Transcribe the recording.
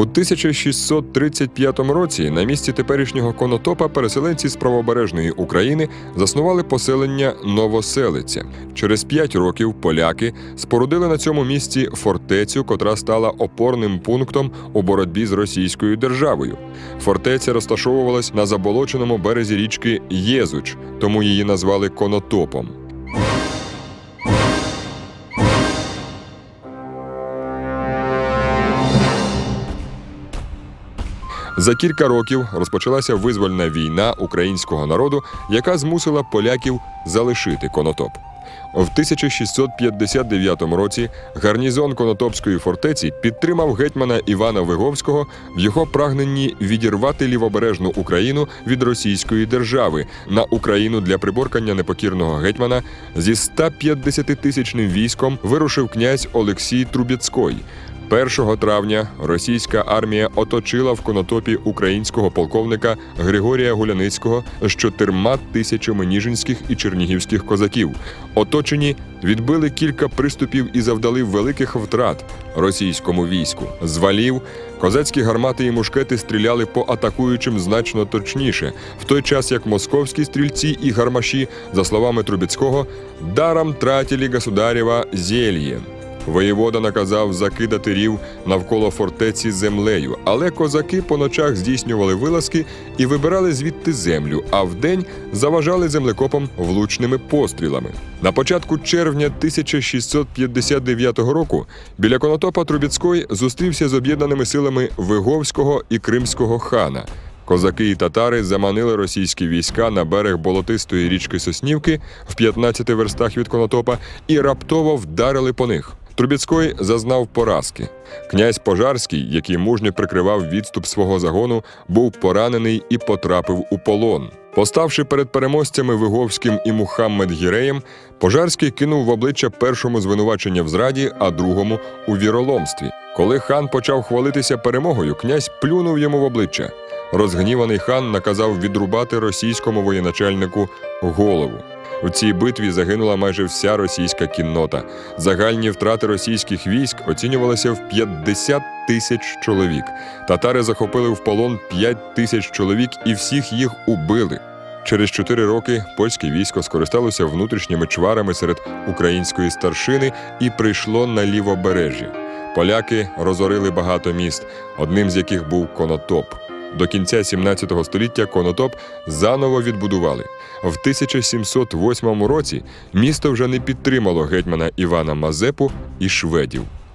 У 1635 році на місці теперішнього конотопа переселенці з правобережної України заснували поселення Новоселиця. Через п'ять років поляки спорудили на цьому місці фортецю, котра стала опорним пунктом у боротьбі з російською державою. Фортеця розташовувалась на заболоченому березі річки Єзуч, тому її назвали Конотопом. За кілька років розпочалася визвольна війна українського народу, яка змусила поляків залишити Конотоп. В 1659 році гарнізон Конотопської фортеці підтримав гетьмана Івана Виговського в його прагненні відірвати лівобережну Україну від Російської держави на Україну для приборкання непокірного гетьмана зі 150-тисячним військом вирушив князь Олексій Трубецький. 1 травня російська армія оточила в конотопі українського полковника Григорія Гуляницького з чотирма тисячами ніжинських і чернігівських козаків. Оточені відбили кілька приступів і завдали великих втрат російському війську. З валів козацькі гармати і мушкети стріляли по атакуючим значно точніше, в той час як московські стрільці і гармаші, за словами Трубецького, даром тратили государєва зельє. Воєвода наказав закидати рів навколо фортеці землею, але козаки по ночах здійснювали вилазки і вибирали звідти землю, а вдень заважали землекопам влучними пострілами. На початку червня 1659 року біля Конотопа Трубецький зустрівся з об'єднаними силами Виговського і Кримського хана. Козаки і татари заманили російські війська на берег болотистої річки Соснівки в 15 верстах від Конотопа і раптово вдарили по них. Трубецький зазнав поразки. Князь Пожарський, який мужньо прикривав відступ свого загону, був поранений і потрапив у полон. Поставши перед переможцями Виговським і Мухаммед Гіреєм, Пожарський кинув в обличчя першому звинувачення в зраді, а другому у віроломстві. Коли хан почав хвалитися перемогою, князь плюнув йому в обличчя. Розгніваний хан наказав відрубати російському воєначальнику голову. У цій битві загинула майже вся російська кіннота. Загальні втрати російських військ оцінювалися в 50 тисяч чоловік. Татари захопили в полон 5 тисяч чоловік і всіх їх убили. Через чотири роки польське військо скористалося внутрішніми чварами серед української старшини і прийшло на лівобережжя. Поляки розорили багато міст, одним з яких був Конотоп. До кінця 17 століття Конотоп заново відбудували. В 1708 році місто вже не підтримало гетьмана Івана Мазепу і шведів.